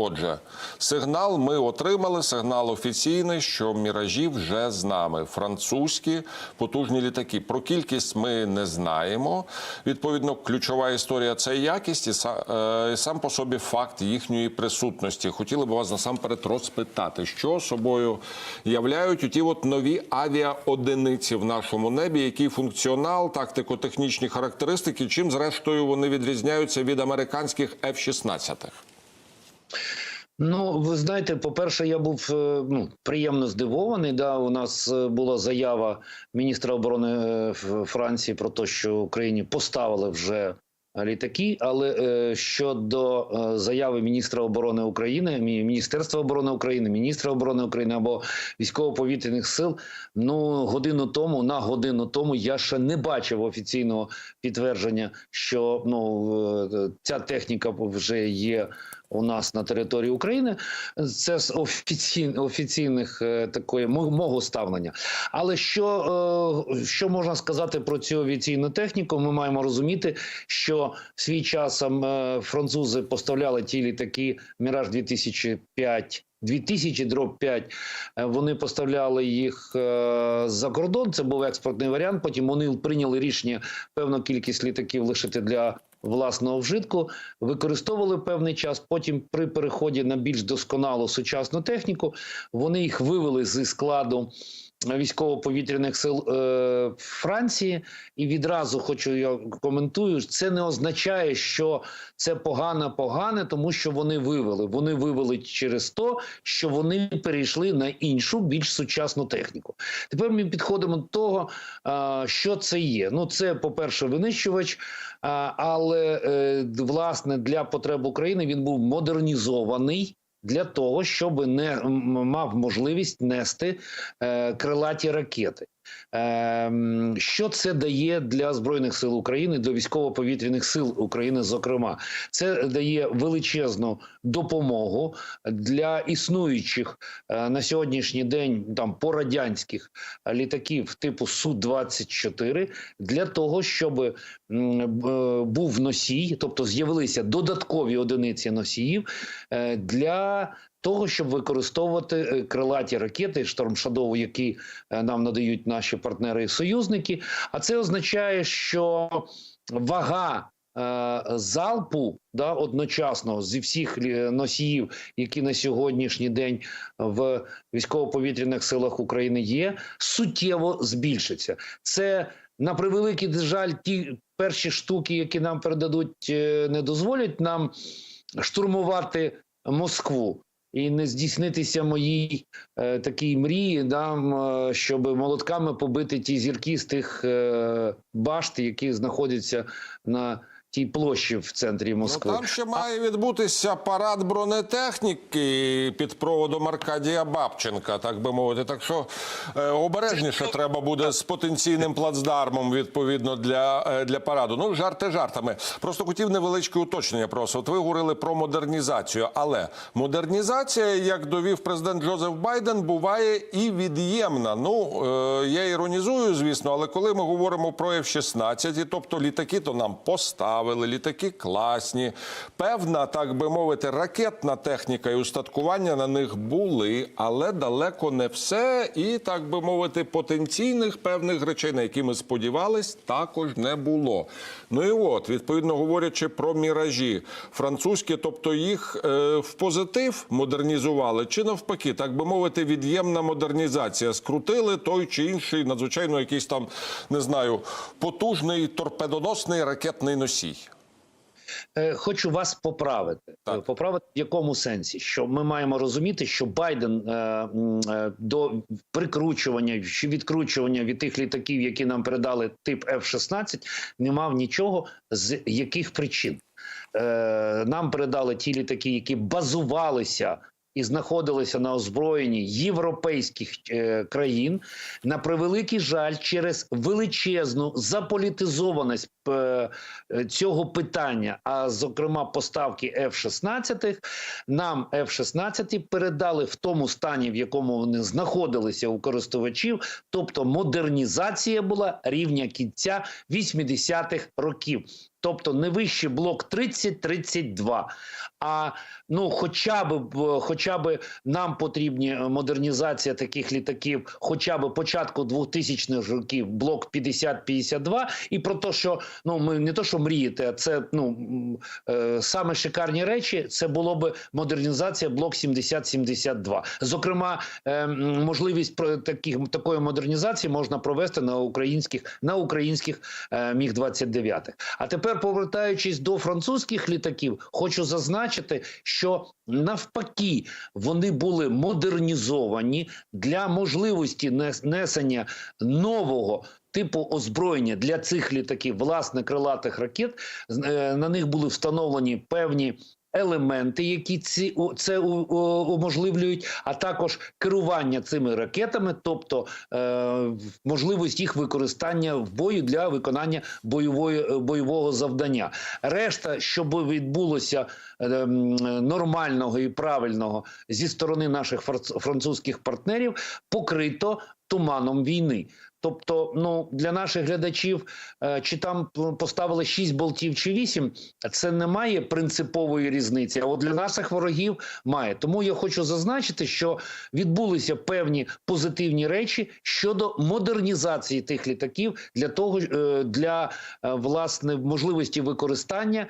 Отже, сигнал ми отримали. Сигнал офіційний, що міражі вже з нами. Французькі потужні літаки. Про кількість ми не знаємо. Відповідно, ключова історія це якість е, і сам по собі факт їхньої присутності. Хотіли б вас насамперед розпитати, що собою являють оті от нові авіаодиниці в нашому небі, який функціонал, тактико-технічні характеристики, чим зрештою вони відрізняються від американських F-16? Ну, ви знаєте, по-перше, я був е, ну, приємно здивований. Да, у нас е, була заява міністра оборони е, Франції про те, що Україні поставили вже літаки. Але щодо заяви міністра оборони України, мі- Міністерства оборони України, міністра оборони України або військово-повітряних сил, ну годину тому на годину тому я ще не бачив офіційного підтвердження, що ну ця техніка вже є у нас на території України. Це з офіційних, офіційних е, такої мо- мого ставлення. Але що, е, що можна сказати про цю авіаційну техніку? Ми маємо розуміти, що свій часом е, французи поставляли ті літаки Міраж 2005 2000 дроб 5, е, вони поставляли їх за кордон. Це був експортний варіант. Потім вони прийняли рішення певну кількість літаків лишити для власного вжитку, використовували певний час. Потім, при переході на більш досконалу сучасну техніку, вони їх вивели зі складу. Військово-повітряних сил е, Франції, і відразу хочу я коментую. Це не означає, що це погано погане, тому що вони вивели. Вони вивели через то, що вони перейшли на іншу, більш сучасну техніку. Тепер ми підходимо до того, а, що це є. Ну, це, по-перше, винищувач, а, але е, власне для потреб України він був модернізований. Для того щоб не мав можливість нести е, крилаті ракети, що це дає для збройних сил України, для військово-повітряних сил України, зокрема, це дає величезну допомогу для існуючих е, на сьогоднішній день там порадянських літаків типу су 24 для того, щоб був носій, тобто з'явилися додаткові одиниці носіїв е, для того, щоб використовувати е, крилаті ракети Шторм Шадоу, які е, нам надають наші партнери і союзники. А це означає, що вага. е, Залпу да одночасно зі всіх носіїв, які на сьогоднішній день в військово-повітряних силах України є, суттєво збільшиться. Це на превеликий жаль, ті перші штуки, які нам передадуть, не дозволять нам штурмувати Москву. І не здійснитися моїй е, такій мрії, да, е, щоб молотками побити ті зірки з тих е, башт, які знаходяться на тій площі в центрі Москви. Ну, там ще має відбутися парад бронетехніки під проводом Аркадія Бабченка, так би мовити. Так що е, обережніше треба буде з потенційним плацдармом відповідно для, е, для параду. Ну, жарти жартами. Просто хотів невеличке уточнення. Просто от ви говорили про модернізацію, але модернізація, як довів президент Джозеф Байден, буває і від'ємна. Ну е, я іронізую, звісно, але коли ми говоримо про F-16, тобто літаки, то нам поставили, літаки класні. Певна, так би мовити, ракетна техніка і устаткування на них були, але далеко не все. І так би мовити, потенційних певних речей, на які ми сподівались, також не було. Ну і от, відповідно говорячи про міражі, французькі, тобто їх е, в позитив модернізували, чи навпаки, так би мовити, від'ємна модернізація. Скрутили той чи інший, надзвичайно якийсь там, не знаю, потужний торпедоносний ракетний носій. Е, Хочу вас поправити. Так. Е, Поправити в якому сенсі? Що ми маємо розуміти, що Байден е, до прикручування чи відкручування від тих літаків, які нам передали тип F-16, не мав нічого з яких причин. Е, нам передали ті літаки, які базувалися. І знаходилися на озброєнні європейських е, країн на превеликий жаль, через величезну заполітизованість цього питання, а зокрема поставки F-16, нам F-16 передали в тому стані, в якому вони знаходилися у користувачів, тобто модернізація була рівня кінця 80-х років. Тобто не вище блок 30-32. А ну, хоча б, хоча б нам потрібні е, модернізація таких літаків, хоча б початку 2000-х років, блок 50-52, і про те, що ну ми не то, що мрієте, а це ну е, саме шикарні речі. Це було б модернізація блок 70-72. Зокрема, е, можливість про таких такої модернізації можна провести на українських на українських е, міг 29 А тепер, повертаючись до французьких літаків, хочу зазначити, що навпаки вони були модернізовані для можливості нес- несення нового. Типу озброєння для цих літаків, власне, крилатих ракет, е, на них були встановлені певні елементи, які ці це уможливлюють, а також керування цими ракетами, тобто е, можливість їх використання в бою для виконання бойової е, бойового завдання. Решта, щоб відбулося е, нормального і правильного зі сторони наших франц- французьких партнерів, покрито туманом війни. Тобто, ну для наших глядачів, е, чи там поставили 6 болтів чи 8, це не має принципової різниці. А от для наших ворогів має. Тому я хочу зазначити, що відбулися певні позитивні речі щодо модернізації тих літаків для того, е, для е, власне можливості використання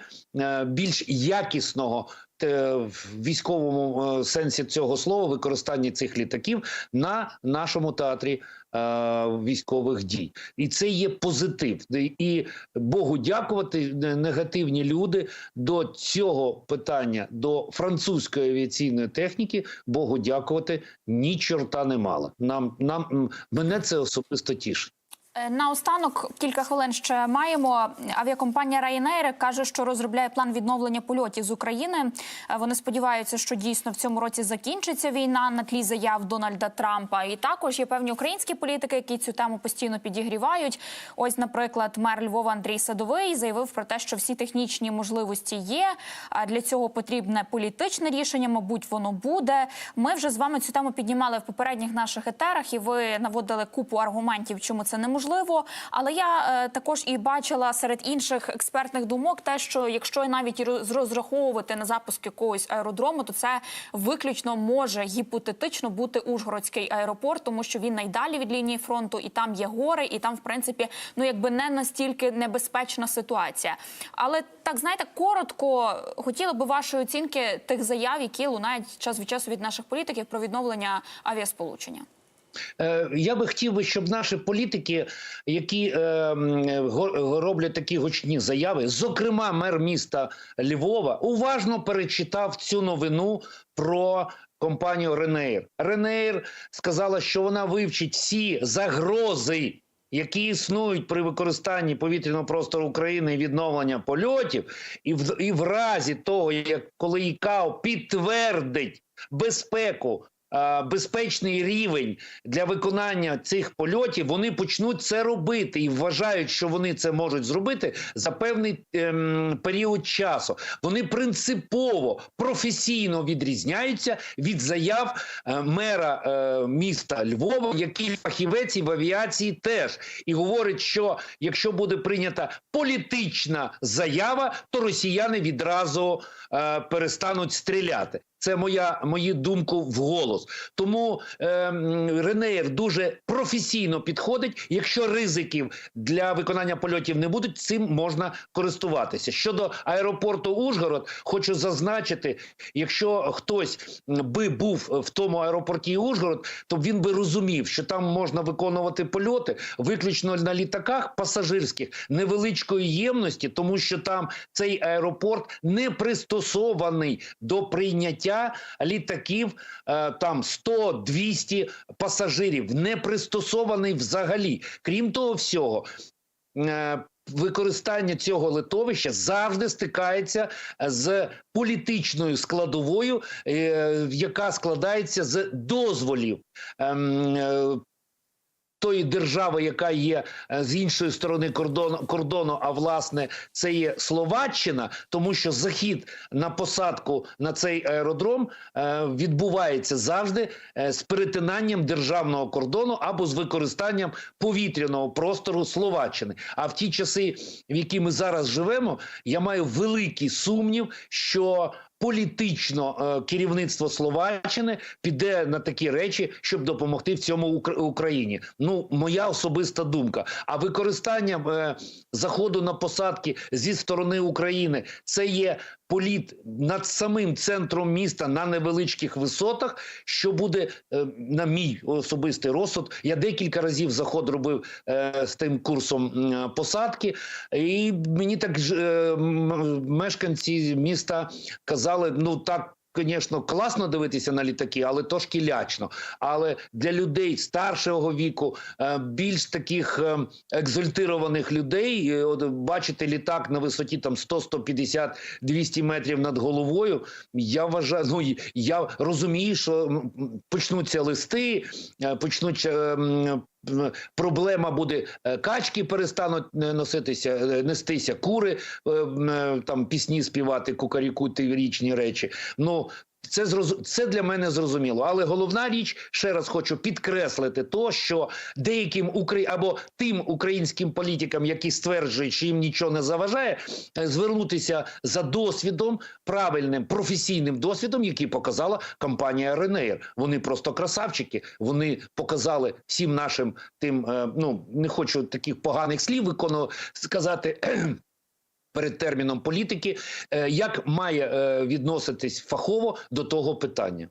більш якісного. В військовому сенсі цього слова використання цих літаків на нашому театрі військових дій, і це є позитив. І Богу дякувати, негативні люди до цього питання, до французької авіаційної техніки, Богу дякувати, ні чорта не мала. Нам нам мене це особисто тішить. Е, Наостанок кілька хвилин ще маємо. Авіакомпанія Ryanair каже, що розробляє план відновлення польотів з України. Е, Вони сподіваються, що дійсно в цьому році закінчиться війна на тлі заяв Дональда Трампа. І також є певні українські політики, які цю тему постійно підігрівають. Ось, наприклад, мер Львова Андрій Садовий заявив про те, що всі технічні можливості є. А для цього потрібне політичне рішення. Мабуть, воно буде. Ми вже з вами цю тему піднімали в попередніх наших етерах, і ви наводили купу аргументів, чому це неможливо. Але я е, також і бачила серед інших експертних думок, те, що якщо навіть розраховувати на запуск якогось аеродрому, то це виключно може гіпотетично бути Ужгородський аеропорт, тому що він найдалі від лінії фронту, і там є гори, і там, в принципі, ну якби не настільки небезпечна ситуація. Але так знаєте, коротко хотіла би вашої оцінки тих заяв, які лунають час від часу від наших політиків про відновлення авіасполучення. Е, Я би хотів би, щоб наші політики, які е, роблять такі гучні заяви, зокрема мер міста Львова, уважно перечитав цю новину про компанію Ренейр. Ренейр сказала, що вона вивчить всі загрози. Які існують при використанні повітряного простору України і відновлення польотів, і в і в разі того, як коли ІКАО підтвердить безпеку безпечний рівень для виконання цих польотів, вони почнуть це робити і вважають, що вони це можуть зробити за певний ем, період часу. Вони принципово професійно відрізняються від заяв е, мера е, міста Львова, який фахівець і в авіації теж і говорить, що якщо буде прийнята політична заява, то росіяни відразу е, перестануть стріляти. Це моя мою думку вголос. Тому е, м, Ренеєр дуже професійно підходить. Якщо ризиків для виконання польотів не будуть, цим можна користуватися. Щодо аеропорту Ужгород, хочу зазначити, якщо хтось би був в тому аеропорті Ужгород, то він би розумів, що там можна виконувати польоти виключно на літаках пасажирських невеличкої ємності, тому що там цей аеропорт не пристосований до прийняття літаків е, там 100-200 пасажирів, не пристосований взагалі. Крім того всього. е, Використання цього литовища завжди стикається з політичною складовою, е, яка складається з дозволів ем, е, тої держави, яка є е, з іншої сторони кордону, кордону, а власне це є Словаччина, тому що захід на посадку на цей аеродром е, відбувається завжди е, з перетинанням державного кордону або з використанням повітряного простору Словаччини. А в ті часи, в які ми зараз живемо, я маю великий сумнів, що політично е, керівництво Словаччини піде на такі речі, щоб допомогти в цьому Україні. Ну, моя особиста думка. А використання е, заходу на посадки зі сторони України це є політ над самим центром міста на невеличких висотах, що буде е, на мій особистий розсуд. Я декілька разів заход робив е, з тим курсом е, посадки, і мені так е, мешканці міста казали: ну так. Звісно, класно дивитися на літаки, але трошки лячно. Але для людей старшого віку, е, більш таких е, екзальтированих людей, е, от бачити літак на висоті там 100, 150, 200 метрів над головою. Я вважаю, ну я розумію, що почнуться листи, е, почнуться. м, м, Проблема буде е, качки перестануть е, носитися, е, нестися кури, там пісні співати, кукарікути річні речі. Ну це зроз... це для мене зрозуміло. Але головна річ, ще раз хочу підкреслити, то що деяким укра... або тим українським політикам, які стверджують, що їм нічого не заважає, е, звернутися за досвідом, правильним професійним досвідом, який показала компанія Ренеєр. Вони просто красавчики. Вони показали всім нашим тим. е, Ну не хочу таких поганих слів виконувати сказати. Перед терміном політики, е, як має е, відноситись фахово до того питання.